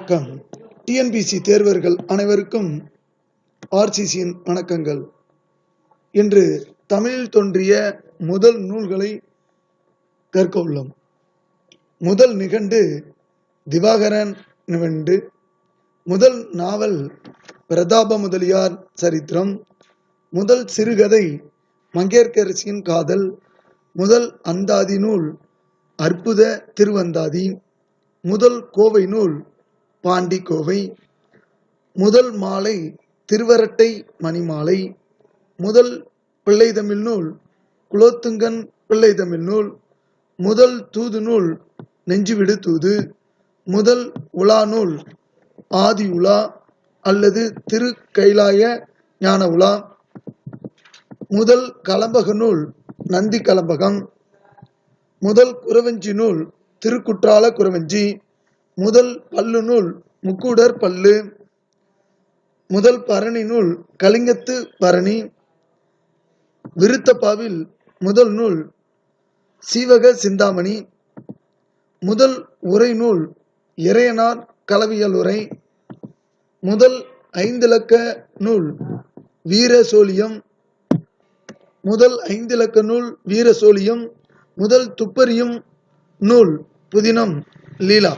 வணக்கம். டிஎன்பிசி தேர்வர்கள் அனைவருக்கும் ஆர்சிசியின் வணக்கங்கள். இன்று தமிழில் தோன்றிய முதல் நூல்களை கற்க உள்ளோம். முதல் நிகண்டு திவாகரன் நிகண்டு முதல் நாவல் பிரதாப முதலியார் சரித்திரம் முதல் சிறுகதை மங்கையர்க்கரசியின் காதல் முதல் அந்தாதி நூல் அற்புத திருவந்தாதி முதல் கோவை நூல் பாண்டி கோவை முதல் மாலை திருவரட்டை மணிமாலை முதல் பிள்ளைதமிழ் நூல் குலோத்துங்கன் பிள்ளைதமிழ் நூல் முதல் தூது நூல் நெஞ்சுவிடு தூது முதல் உலா நூல் ஆதி உலா அல்லது திரு கைலாய ஞான உலா முதல் கலம்பக நூல் நந்தி கலம்பகம் முதல் குறவஞ்சி நூல் திருக்குற்றால குறவஞ்சி முதல் பல்லு நூல் முக்கூடர் பல்லு முதல் பரணி நூல் கலிங்கத்து பரணி விருத்தப்பாவில் முதல் நூல் சீவக சிந்தாமணி முதல் உரை நூல் இறையனார் கலவியலுரை உரை முதல் ஐந்திலக்க நூல் வீரசோலியம் முதல் ஐந்திலக்க நூல் வீரசோலியம் முதல் துப்பறியும் நூல் புதினம் லீலா.